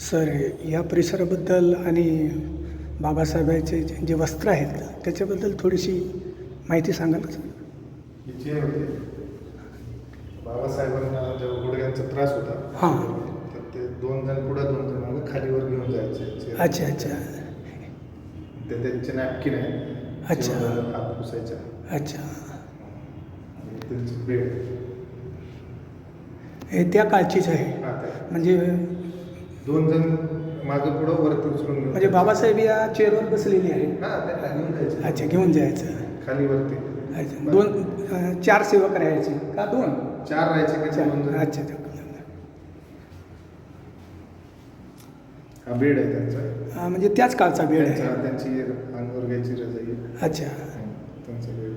Sir या परिसराबद्दल आणि बाबासाहेबांचे जे जे वस्त्र आहेत त्याच्याबद्दल थोडीशी माहिती सांगाल का होती. बाबासाहेबांना जेव्हा गुडघ्यांचा त्रास होता हां. तर ते दोन जण पुढे दोन जण मागे खालीवर घेऊन जायचे. अच्छा अच्छा. ते त्यांचे नॅपकिन आहे. अच्छा. हात पुसायच्या. अच्छा. त्यांची बेड. हे त्या काळचीच आहे. म्हणजे दोन जण मागे पुढं वरती उचलून घेऊन म्हणजे बाबासाहेब या चेअरवर बसलेले आहेत? हा त्यांना घेऊन जायचे. अच्छा घेऊन जायचं. खाली वरती. अच्छा दोन अं, चार सेवक राहायचे का दोन? चार राहायचे का चार दोन जण? अच्छा हा बेड आहे त्यांचा. हा, म्हणजे त्याच काळचा बेड आहे. त्यांचा- त्यांची अंगावर घ्यायची रजाई आहे. अच्छा. त्यांचा बेड.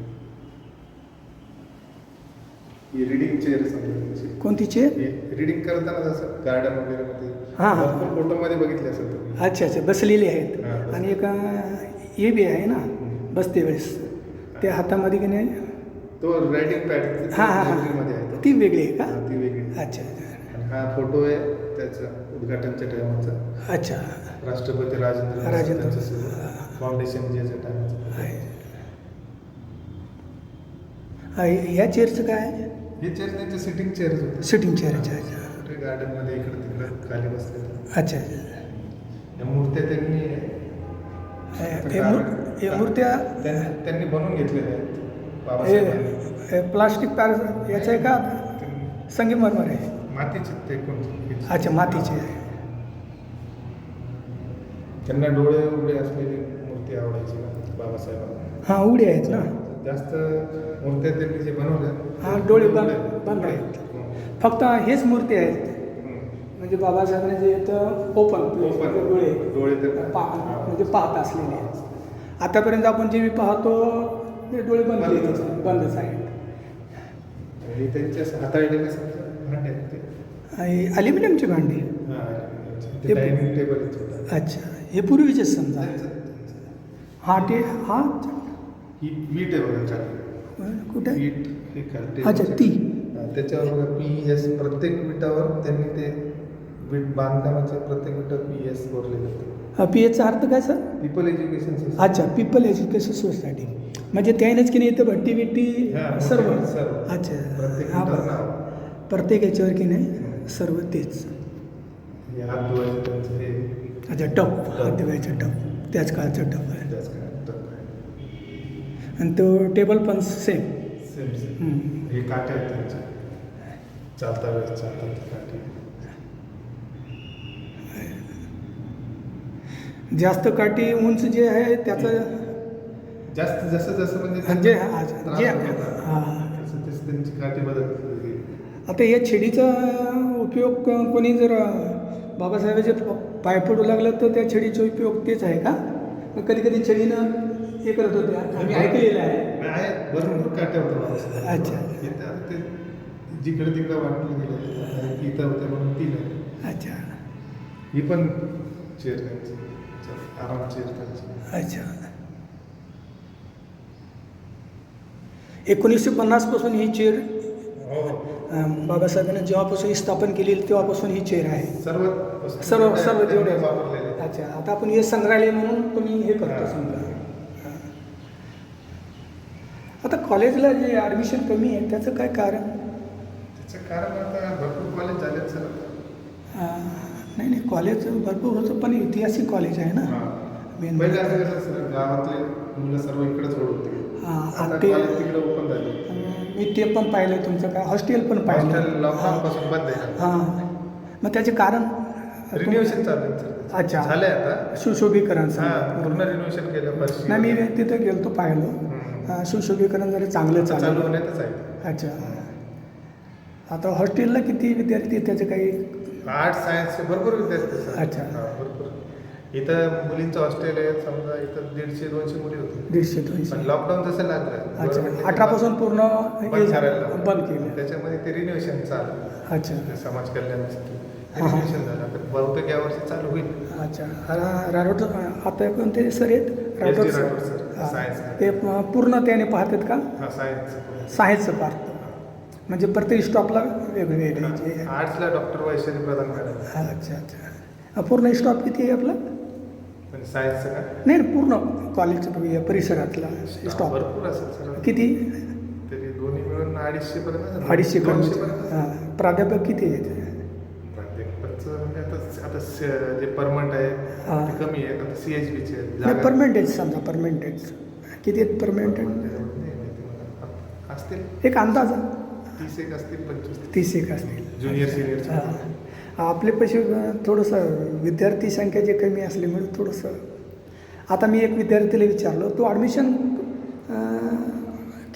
ही रिडिंग चेअर समजा कोणती चेअर रिडिंग करताना जसं गार्डन वगैरे मध्ये हां, हां. फोटोमध्ये बघितले असेल तुम्ही. अच्छा अच्छा. बसलेली आहेत. आणि एक हे बी आहे ना? बसते वेळेस. त्या हातामध्ये की नाही? तो रायडिंग पॅड हां हां हां. तो. ती वेगळी आहे का? ती वेगळी अच्छा अच्छा. हा फोटो आहे त्याचा उद्घाटनच्या टायमाचा अच्छा. राष्ट्रपती राजेंद्र राजेंद्र. फाउंडेशन जे टायमाचं आहे. हा, या चेअरचं काय आहे? हे चेअर त्यांचे सिटिंग चेअरच होते. सिटिंग चेअर अच्छा अच्छा. गार्डनमध्ये इकडे तिकडे खाली बसले अच्छा अच्छा. या मूर्त्या त्यांनी हे- हे मूर- हे मूर्त्या त्यां- त्यांनी बनवून घेतलेल्या आहेत हे बाबासाहेबांनी. हे प्लास्टिक तार याचं आहे का? त्यांनी- संगमरमर आहे. मातीचे ते कोणते? अच्छा मातीचे आहे. त्यांना डोळे उघडे असलेली मूर्ती आवडायची बाबासाहेबांना. हां उडी आहेत ना. जास्त मूर्त्या त्यांनी जे बनवल्या हा, डोळे बंद- बंद आहेत. हं. फक्त हेच मूर्ती आहेत. म्हणजे बाबासाहेबांचे जे इथं ओपन Open. डोळे डोळे तर पा म्हणजे पाहत असलेले आहेत आतापर्यंत आपण जे पाहतो ते डोळे बंद आहेत. बंदच आहेत आणि त्यांच्या हाताळलेले भांडे आहेत ते भांडी हां, ते- ते टेबल. अच्छा हे पूर्वीचेच समजा. हा टे हा ही वीट आहे बघा खाली कुठे? वीट हे खाली अच्छा, ती. हां, त्याच्यावर बघा पी एस प्रत्येक विटावर त्यांनी ते वीट बांधकामाचे प्रत्येक विटावर पी एस कोरले जाते. पी एचचा अर्थ काय सर? पीपल एज्युकेशन अच्छा पीपल एज्युकेशन सोसायटी म्हणजे त्यानेच की नाही इथं भट्टी बिट्टी हां, सर्व? सर्व. अच्छा प्रत्येक हा याच्यावर की नाही सर्व तेच. हे हे अच्छा टप. हात धुवायचं टप. त्याच काळचं टप आहे त्याच काय टप आहे. आणि तो टेबल पण सेम सेम. हे काटे आहेत त्यांचे चालता वेळेस चालतात काटे जास्त काठी उंच जे आहे त्याचं जास्त जसं जसं म्हणजे जे- हा. त्यांची काठी बदलत गेली. आता या छडीचा उपयोग क- कोणी जर बाबासाहेबाचे पाय पडू लागलं तर त्या छडीचा उपयोग तेच आहे का कधी कधी छडीनं हे करत होते. आम्ही ऐकलेलं आहे. आहे भरपूर काट्या होत्या. अच्छा. ते जिकडे तिकडे वाटलं गेलं इथं होते म्हणून ती नाही अच्छा. ही पण चेअर त्यांची चल, आराम चेअर त्यांची अच्छा. एकोणीसशे पन्नासपासून ही चेअर हो अं, बाबासाहेबांनी जेव्हापासून ही स्थापन केलेली तेव्हापासून ही चेअर आहे. सर्व सर्व सर्व जेवढे अच्छा. आता आपण हे संग्रहालय म्हणून तुम्ही हे करतो हां. समजा हां. आता कॉलेजला जे ॲडमिशन कमी आहे त्याचं काय कारण? त्याचं कारण आता भरपूर कॉलेज झालेत सर. हां, नाही नाही कॉलेज भरपूर होतं पण ऐतिहासिक कॉलेज आहे ना. मेन पहिले असं कसं सर गावातले मुलं सर्व इकडेच ओढ होते. हां, ते- तिकडे ओपन झाले. मी ते पण पाहिलं तुमचं काय हॉस्टेल पण हॉस्टेल पाहिलं. लॉकडाऊन हां पासून बंद आहे. हां. मग त्याचे कारण रिन्युएशन चालू आहे अच्छा. झालंय आता. सुशोभीकरण. पूर्ण रिन्युएशन केलं नाही मी तिथं गेलो पाहिलं. हम्म. हां, सुशोभीकरण जरा चांगलं चालू होण्यातच आहे. अच्छा. आता हॉस्टेलला किती विद्यार्थी आहेत? त्याचे काही? आर्ट सायन्सचे भरपूर विद्यार्थी अच्छा. भरपूर. इथं मुलींचं हॉस्टेल आहे समजा इथं दीडशे दोनशे मुली होती. दीडशे पण दोनशे लॉकडाऊन जसं लागलं अच्छा. अठरापासून पूर्ण बंद केलं. त्याच्यामध्ये ते रिन्युएशन चालू. अच्छा. समाज कल्याणासाठी हा. रिन्युएशन झालं. आता बहुतेक यावर्षी चालू होईल. अच्छा. राठोड आता कोणते सर आहेत? राठोड सर. ते पूर्ण त्याने पाहतात का? सायन्स सायन्सचं पाहतं म्हणजे प्रत्येक स्टॉपला वेगळे वेगळे जे आर्ट्सला डॉक्टर वैशाली प्रधान मॅडम. अच्छा अच्छा पूर्ण स्टॉप किती आहे आपला? सायन्सचं का नाही पूर्ण कॉलेजच्या परिसरातला स्टॉप भरपूर असेल सर. किती? तरी दोन्ही मिळून अडीचशे पर्यंत. अडीचशे पर्यंत. प्राध्यापक किती आहेत? आता जे परमनंट आहे हा. ते कमी आहे. आता सी एच बीचे नाही परमेंटेज समजा परमेंटेज किती आहेत परमेंटेज असतील. एक अंदाज तीस एक असतील पंचवीस तीस. एक असतील. ज्युनियर सिनियर हां. आपले पैसे थोडंसं विद्यार्थी संख्या जे कमी असल्यामुळे थोडंसं आता मी एक विद्यार्थीला विचारलं तो ॲडमिशन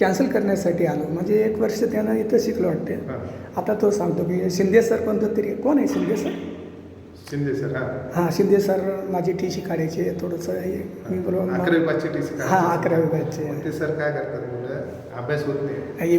कॅन्सल करण्यासाठी आलो. म्हणजे एक वर्ष त्यानं इथं शिकलो वाटते. हां. आता तो सांगतो की शिंदे सर कोणतं तरी कोण आहे शिंदे सर शिंदे सर हां. हां शिंदे सर माझी टी सी काढायची थोडंसं हे मी बोललो अकरावी पाचशे टी सी हां अकरावी बॅचचे ते सर काय करतात मुलं? अभ्यास होत नाही.